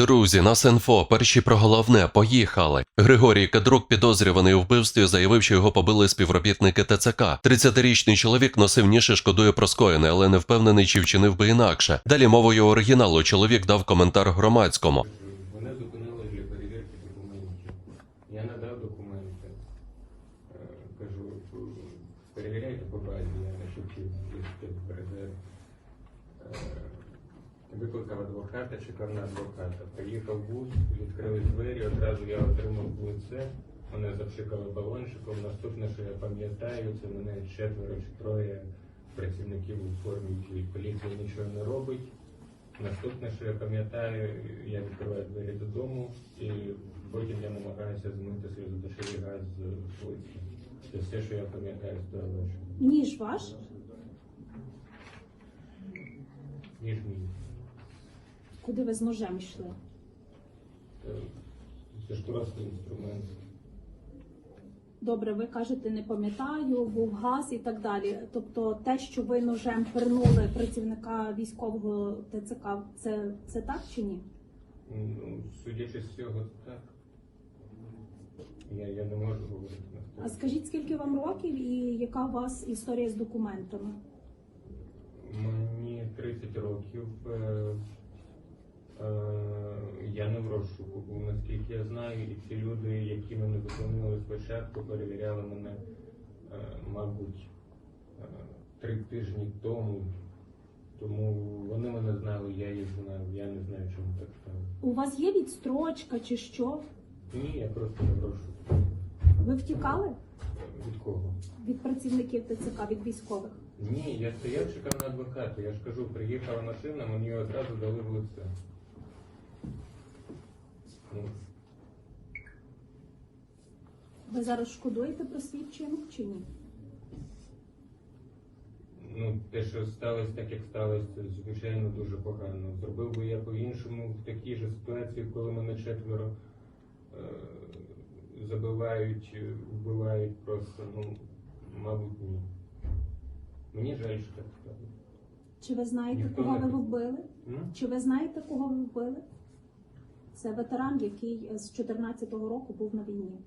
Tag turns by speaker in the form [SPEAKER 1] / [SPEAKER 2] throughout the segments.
[SPEAKER 1] Друзі, нас інфо, перші про головне, поїхали. Григорій Кадрук, підозрюваний у вбивстві, заявив, що його побили співробітники ТЦК. 30-річний чоловік носив ніж і шкодує про скоєне, але не впевнений, чи вчинив би інакше. Далі мовою оригіналу чоловік дав коментар громадському.
[SPEAKER 2] Мене зупинили для документи. Е, Кажу, перевіряйте по базі, я не шутів, їздити в БРД. Е, Викликав адвоката, чекав на адвоката. Приїхав бус, відкрили двері, одразу я отримав в лице. Мене запшикали балончиком. Наступне, що я пам'ятаю, це мене четверо чи троє працівників у формі дії. Поліція нічого не робить. Наступне, що я пам'ятаю, я відкриваю двері додому і потім я намагаюся змити сльозодушевий газ з вулиці. Це все, що я пам'ятаю з того.
[SPEAKER 3] Ніж ваш?
[SPEAKER 2] Ніж мій.
[SPEAKER 3] Куди ви з ножем йшли?
[SPEAKER 2] Це ж дорослий інструмент.
[SPEAKER 3] Добре, ви кажете, не пам'ятаю, був газ і так далі. Тобто те, що ви ножем пернули працівника військового ТЦК, це, це так чи ні?
[SPEAKER 2] Ну, судячи з цього, так. Я, я не можу говорити на
[SPEAKER 3] А скажіть, скільки вам років і яка у вас історія з документами?
[SPEAKER 2] Мені 30 років. Е, я не в розшуку був, наскільки я знаю, і ці люди, які мене зупинили спочатку, перевіряли мене, е, мабуть, е, три тижні тому. Тому вони мене знали, я їх знаю. Я не знаю, чому так стало.
[SPEAKER 3] У вас є відстрочка чи що?
[SPEAKER 2] Ні, я просто не в розшуку.
[SPEAKER 3] Ви втікали
[SPEAKER 2] Від кого?
[SPEAKER 3] від працівників ТЦК, від військових?
[SPEAKER 2] Ні, я стояв, чекав на адвоката. Я ж кажу, приїхала машина, мені одразу дали в лице.
[SPEAKER 3] Ви зараз шкодуєте про свій вчинок чи ні?
[SPEAKER 2] ну, те, що сталося так, як сталося, звичайно дуже погано. Зробив би я по-іншому в такій же ситуації, коли мене четверо е- забивають, е, вбивають просто, ну, мабуть, ні. Mені жаль, що так сталося.
[SPEAKER 3] Чи ви знаєте,
[SPEAKER 2] Ніхто
[SPEAKER 3] кого
[SPEAKER 2] не
[SPEAKER 3] ви вбили?
[SPEAKER 2] Ну?
[SPEAKER 3] Чи ви знаєте, кого ви вбили? Це ветеран, який з 14-го року був на війні.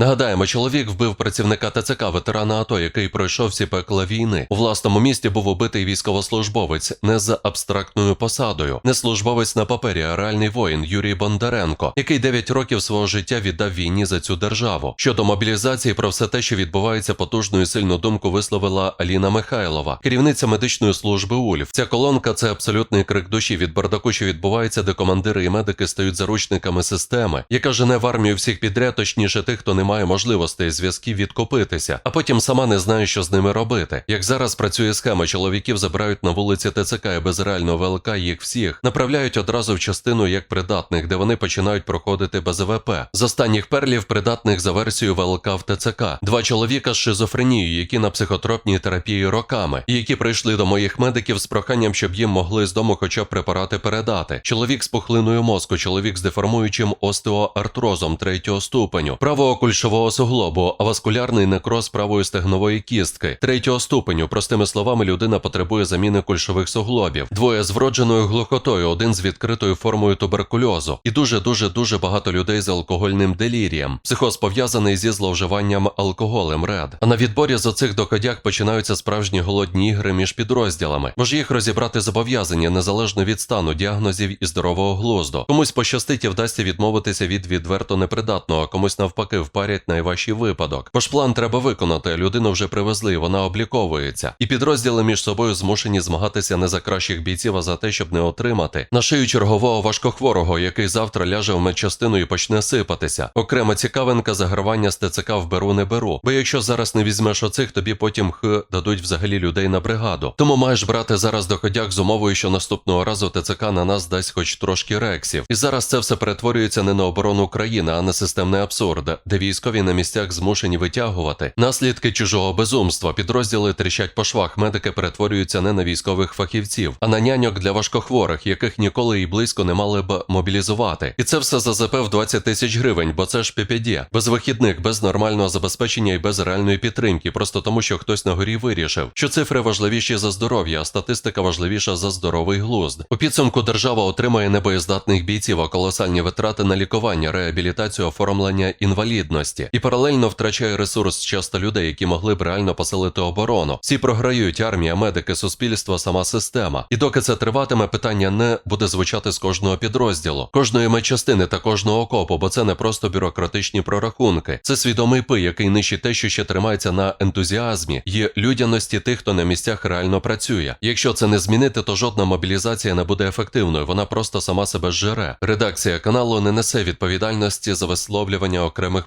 [SPEAKER 1] Нагадаємо, чоловік вбив працівника ТЦК ветерана АТО, який пройшов всі пекла війни. У власному місті був убитий військовослужбовець не за абстрактною посадою, не службовець на папері, а реальний воїн Юрій Бондаренко, який 9 років свого життя віддав війні за цю державу. Щодо мобілізації, про все те, що відбувається, потужну і сильну думку висловила Аліна Михайлова, керівниця медичної служби УЛЬФ. Ця колонка це абсолютний крик душі від бардаку, що відбувається, де командири і медики стають заручниками системи, яка жене в армію всіх підряд, точніше тих, хто не має можливостей зв'язків відкупитися, а потім сама не знає, що з ними робити. Як зараз працює схема, чоловіків забирають на вулиці ТЦК і без реального ВЛК їх всіх направляють одразу в частину як придатних, де вони починають проходити без ВП. З останніх перлів придатних за версією ВЛК в ТЦК. Два чоловіка з шизофренією, які на психотропній терапії роками, і які прийшли до моїх медиків з проханням, щоб їм могли з дому хоча б препарати передати. Чоловік з пухлиною мозку, чоловік з деформуючим остеоартрозом третього ступеню, правого кульшового суглобу, аваскулярний некроз правої стегнової кістки, третього ступеню. Простими словами, людина потребує заміни кульшових суглобів. Двоє з вродженою глухотою, один з відкритою формою туберкульозу, і дуже дуже дуже багато людей з алкогольним делірієм. Психоз пов'язаний зі зловживанням алкоголем ред. А на відборі з оцих доходяг починаються справжні голодні ігри між підрозділами, бо ж їх розібрати зобов'язання незалежно від стану діагнозів і здорового глузду. Комусь пощастить і вдасться відмовитися від відверто непридатного, комусь навпаки впарять найважчий випадок. Бо ж план треба виконати. Людину вже привезли, вона обліковується. І підрозділи між собою змушені змагатися не за кращих бійців, а за те, щоб не отримати на шию чергового важкохворого, який завтра ляже в медчастину і почне сипатися. Окрема цікавинка загравання з ТЦК в беру не беру. Бо якщо зараз не візьмеш оцих, тобі потім х дадуть взагалі людей на бригаду. Тому маєш брати зараз доходяг з умовою, що наступного разу ТЦК на нас дасть хоч трошки рексів. І зараз це все перетворюється не на оборону країни, а на системний абсурд, де військові на місцях змушені витягувати. Наслідки чужого безумства. Підрозділи тріщать по швах. Медики перетворюються не на військових фахівців, а на няньок для важкохворих, яких ніколи і близько не мали б мобілізувати. І це все за ЗП в 20 тисяч гривень, бо це ж ППД. без вихідних, без нормального забезпечення і без реальної підтримки, просто тому, що хтось на горі вирішив, що цифри важливіші за здоров'я, а статистика важливіша за здоровий глузд. У підсумку держава отримає небоєздатних бійців, а колосальні витрати на лікування, реабілітацію, оформлення інвалідності і паралельно втрачає ресурс часто людей, які могли б реально посилити оборону. Всі програють армія, медики, суспільство, сама система. І доки це триватиме, питання не буде звучати з кожного підрозділу, кожної медчастини та кожного окопу, бо це не просто бюрократичні прорахунки. Це свідомий пи, який нищить те, що ще тримається на ентузіазмі і людяності тих, хто на місцях реально працює. Якщо це не змінити, то жодна мобілізація не буде ефективною. Вона просто сама себе зжере. Редакція каналу не несе відповідальності за висловлювання окремих